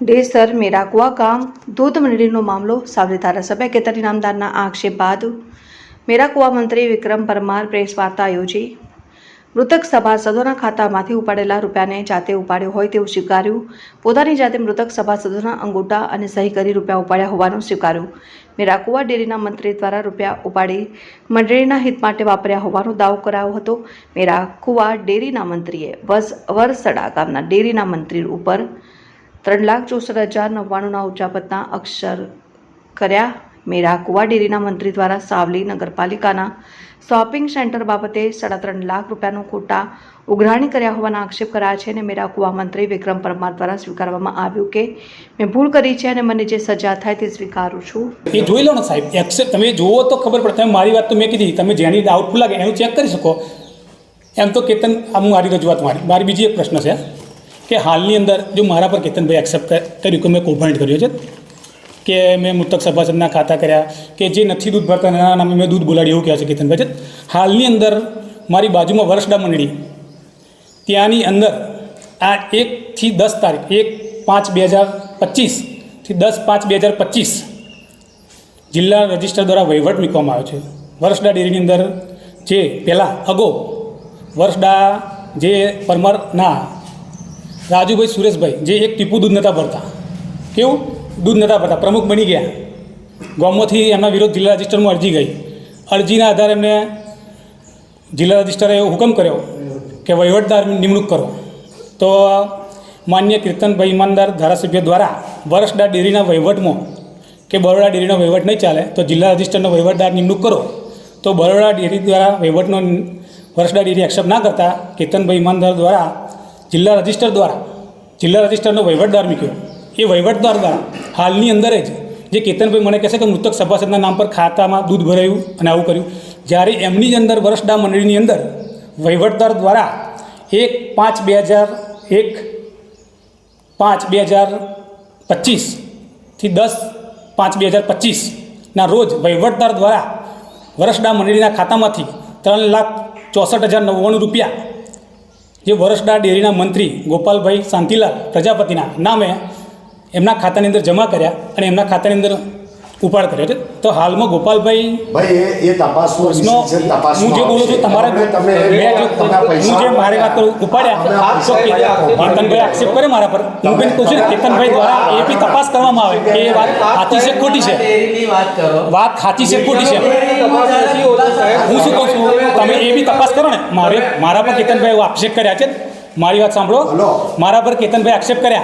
ડેસર મેરાકુવા ગામ દૂધ મંડળીનો મામલો સાવલી ધારાસભ્ય કેતરી નામદારના આક્ષેપ બાદ મેરાકુવા મંત્રી વિક્રમ પરમાર પ્રેસ વાર્તા યોજી. મૃતક સભાસદોના ખાતામાંથી ઉપાડેલા રૂપિયાને જાતે ઉપાડ્યો હોય તેવું સ્વીકાર્યું. પોતાની જાતે મૃતક સભાસદોના અંગૂઠા અને સહી કરી રૂપિયા ઉપાડ્યા હોવાનું સ્વીકાર્યું. મેરાકુવા ડેરીના મંત્રી દ્વારા રૂપિયા ઉપાડી મંડળીના હિત માટે વાપર્યા હોવાનો દાવો કરાયો હતો. મેરાકુવા ડેરીના મંત્રીએ વસ વરસડા ગામના ડેરીના મંત્રી ઉપર ત્રણ લાખ ચોસઠ હજાર નવ્વાણુંના ઉચ્ચાપતના અક્ષર કર્યા. મેરા કુવા ડેરીના મંત્રી દ્વારા સાવલી નગરપાલિકાના શોપિંગ સેન્ટર બાબતે સાડા ત્રણ લાખ રૂપિયાનું ખોટા ઉઘરાણી કર્યા હોવાના આક્ષેપ કરાયા છે અને મેરા કુવા મંત્રી વિક્રમ પરમાર દ્વારા સ્વીકારવામાં આવ્યું કે મેં ભૂલ કરી છે અને મને જે સજા થાય તે સ્વીકારું છું. એ જોઈ લો ને સાહેબ એક્સેપ્ટ તમે જુઓ તો ખબર પડે. તમે મારી વાત તો મેં કીધી તમે જેની ડાઉટફુલ લાગે એનું ચેક કરી શકો. એમ તો કેતન, આ હું મારી રજૂઆત મારી. મારી બીજી એક પ્રશ્ન છે. કે હાલની અંદર જો મારા પર કેતનભાઈ એક્સેપ્ટ કર્યું કે મેં કૌભાંડ કર્યો છે કે મેં મૃતક સભાસદના ખાતા કર્યા, કે જે નથી દૂધ ભરતા, એના નામે મેં દૂધ બોલાડી, એવું કહેવાય છે કેતનભાઈ છે હાલની અંદર મારી બાજુમાં વર્ષડા મંડળી, ત્યાંની અંદર આ એકથી દસ તારીખ, એક પાંચ બે હજાર પચીસથી દસ પાંચ બે હજાર પચીસ જિલ્લા રજિસ્ટર દ્વારા વહીવટ મૂકવામાં આવ્યો છે. વર્ષડા ડેરીની અંદર જે પહેલાં અગાઉ વર્ષડા જે પરમારના રાજુભાઈ સુરેશભાઈ, જે એક ટીપુ દૂધ નહોતા ભરતા. કેવું? દૂધ નહોતા ભરતા, પ્રમુખ બની ગયા. ગામમાંથી એમના વિરોધ જિલ્લા રજિસ્ટરમાં અરજી ગઈ. અરજીના આધારે એમને જિલ્લા રજિસ્ટરે હુકમ કર્યો કે વહીવટદાર નિમણૂક કરો. તો માન્ય કીર્તનભાઈ ઈમાનદાર ધારાસભ્ય દ્વારા વરસડા ડેરીના વહીવટમાં કે બરોડા ડેરીનો વહીવટ નહીં ચાલે, તો જિલ્લા રજિસ્ટરનો વહીવટદાર નિમણૂક કરો. તો બરોડા ડેરી દ્વારા વહીવટનો વરસડા ડેરી એક્સેપ્ટ ના કરતા કીર્તનભાઈ ઈમાનદાર દ્વારા જિલ્લા રજિસ્ટર દ્વારા, જિલ્લા રજિસ્ટરનો વહીવટદાર મૂક્યો એ વહીવટદાર દ્વારા હાલની અંદર જ જે કેતનભાઈ મને કહેશે કે મૃતક સભાસદના નામ પર ખાતામાં દૂધ ભરાયું અને આવું કર્યું. જ્યારે એમની જ અંદર વર્ષડા મંડળીની અંદર વહીવટદાર દ્વારા એક પાંચ બે હજાર એક, પાંચ બે હજાર પચીસથી દસ પાંચ બે હજાર પચીસના રોજ વહીવટદાર દ્વારા વર્ષડા મંડળીના ખાતામાંથી ત્રણ લાખ ચોસઠ હજાર નવ્વાણું રૂપિયા જે વરસડા ડેરીના મંત્રી ગોપાલભાઈ શાંતિલાલ પ્રજાપતિના નામે એમના ખાતાની અંદર જમા કર્યા અને એમના ખાતાની અંદર ઉપાડ કર્યો છે. તો હાલમાં ગોપાલભાઈ ભાઈ એ તપાસનો હું જે બોલું છું તમારા હું જે મારી વાત કરું ઉપાડ્યા કેતનભાઈ આક્ષેપ કરે મારા પર. હું બેન કહું છું કેતનભાઈ દ્વારા એ બી તપાસ કરવામાં આવે કે એ વાત સાચી છે ખોટી છે? વાત કરો. સાચી છે ખોટી છે? હું શું કહું છું? તમે એ બી તપાસ કરો ને. મારે મારા પર કેતનભાઈ આક્ષેપ કર્યા છે. મારી વાત સાંભળો. મારા પર કેતનભાઈ આક્ષેપ કર્યા.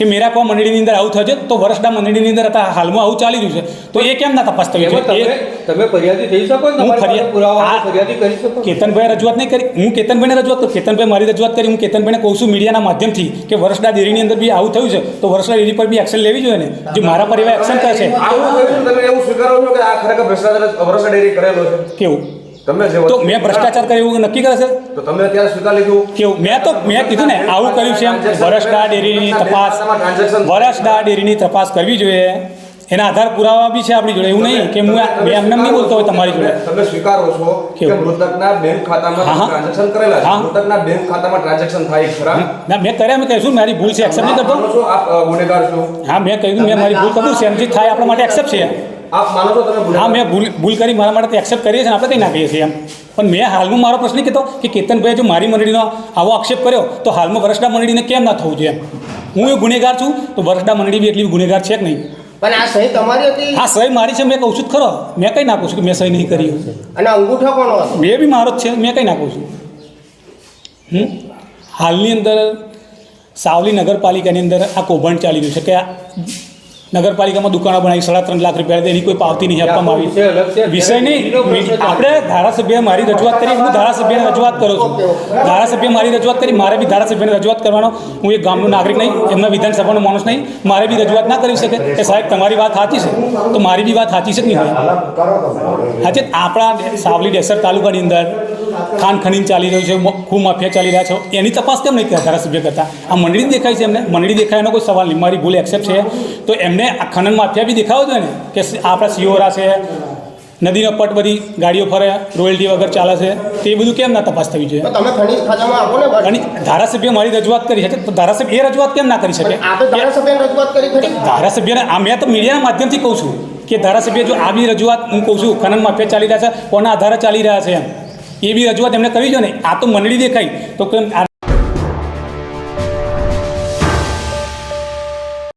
કે મેરા કો મંડળીની અંદર આવું થયું છે તો વર્ષના મંડળીની અંદર હતા હાલમાં આવું ચાલી રહ્યું છે. તો એ કેમ ના તપાસ થવી જોઈએ તમે ફરિયાદી થઈ શકો હું ફરિયાદ કરી શકો. કેતનભાઈ રજૂઆત નહીં કરી. હું કેતનભાઈને રજૂઆત કરું. કેતનભાઈ મારી રજૂઆત કરી. હું કેતનભાઈને કહું છું મીડિયાના માધ્યમથી કે વર્ષના ડેરીની અંદર બી આવું થયું છે તો વર્ષના ડેરી પર બી એક્શન લેવી જોઈએ ને? જે મારા પરિવાર એક્શન થશે. આવું તમે એવું સ્વીકારો છો કે આ ખરેખર ભ્રષ્ટાચાર ભરોસા ડેરી કરેલો છે? કેવું? તમે તો મેં ભ્રષ્ટાચાર કર્યો એવું નક્કી કરે છે? તો તમે અત્યારે સ્વીકાર લીધું? કેવું મેં તો મેં કીધું ને આવું કર્યું છે એમ. વરસડા ડેરીની તપાસ વરસડા ડેરીની તપાસ કરવી જોઈએ. એના આધાર પુરાવા બી છે આપણી જોડે. એવું નહીં કે હું મેં એમને એમ નહીં બોલતો હોય તમારી જોડે. તમે સ્વીકારો છો કે મૃતકના બેંક ખાતામાં. ટ્રાન્ઝેક્શન કરેલા છે. મૃતકના બેંક ખાતામાં ટ્રાન્ઝેક્શન થાય ખરા ના મેં કર્યા મેં કહીશું મારી ભૂલ છે? એક્સેપ્ટ નહીં કરતો? આપ ગુનેગાર છો. હા મેં કહ્યું મેં મારી ભૂલ કબૂલ છે. એમથી થાય આપણા માટે એક્સેપ્ટ છે. આપ માનો છો તમે હા મેં ભૂલ ભૂલ કરી મારા માટે એક્સેપ્ટ કરીએ છીએ આપણે કંઈ નાખીએ છીએ એમ. પણ મેં હાલમાં મારો પ્રશ્ન કીધો કે કેતનભાઈ જો મારી મંડળીનો આવો આક્ષેપ કર્યો તો હાલમાં વરસડા મંડળીને કેમ ના થવું જોઈએ એમ? હું એ ગુનેગાર છું તો વરસડા મંડળી બી એટલી ગુનેગાર છે કે નહીં? પણ આ સહી તમારી હતી? હા સહી મારી છે મેં કહું છું ખરો. મેં કંઈ નાખું છું કે મેં સહી નહીં કરી અને અંગૂઠો કોનો હતો? બે બી મારો જ છે મેં કંઈ નાખું છું. હમ? હાલની અંદર સાવલી નગરપાલિકાની અંદર આ કૌભાંડ ચાલી રહ્યું છે કે આ નગરપાલિકામાં દુકાનો બનાવી સાડા ત્રણ લાખ રૂપિયા એની કોઈ પાવતી નહીં આપવામાં આવી. વિષય નહીં. આપણે ધારાસભ્ય મારી રજૂઆત કરી હું ધારાસભ્યને રજૂઆત કરું છું. ધારાસભ્ય મારી રજૂઆત કરી મારે બી ધારાસભ્યને રજૂઆત કરવાનો. હું એક ગામનો નાગરિક નહીં એમના વિધાનસભાનો માણસ નહીં. મારે બી રજૂઆત ના કરી શકે. કે સાહેબ તમારી વાત સાચી છે. તો મારી બી વાત સાચી છે કે નહીં? આજે આપણા સાવલી ડેસર તાલુકાની અંદર ખાન ખનીન ચાલી રહ્યું છે ખૂબ માફિયા ચાલી રહ્યા છે. એની તપાસ કેમ નહીં ધારાસભ્ય કરતા? આ મંડળી દેખાય છે એમને? મંડળી દેખાય એનો કોઈ સવાલ નહીં. મારી ભૂલ એક્સેપ્ટ છે. તો એમને આ ખનન માફિયા બી દેખાવો જોઈએ ને કે આપણા સિયોરા છે નદીનો પટ બધી ગાડીઓ ફરે રોયલ્ટી વગર ચાલે છે તે બધું કેમ ના તપાસ થવી જોઈએ. અને ધારાસભ્ય મારી રજૂઆત કરી છે તો ધારાસભ્ય એ રજૂઆત કેમ ના કરી શકે? ધારાસભ્યને આ મેં તો મીડિયાના માધ્યમથી કહું છું કે ધારાસભ્ય જો આ બી રજૂઆત હું કહું છું ખનન માફિયા ચાલી રહ્યા છે કોના આધારે ચાલી રહ્યા છે એમ. એ બી રજૂઆત એમને કરવી જોઈએ ને આ તો મંડળી દેખાય તો કેમ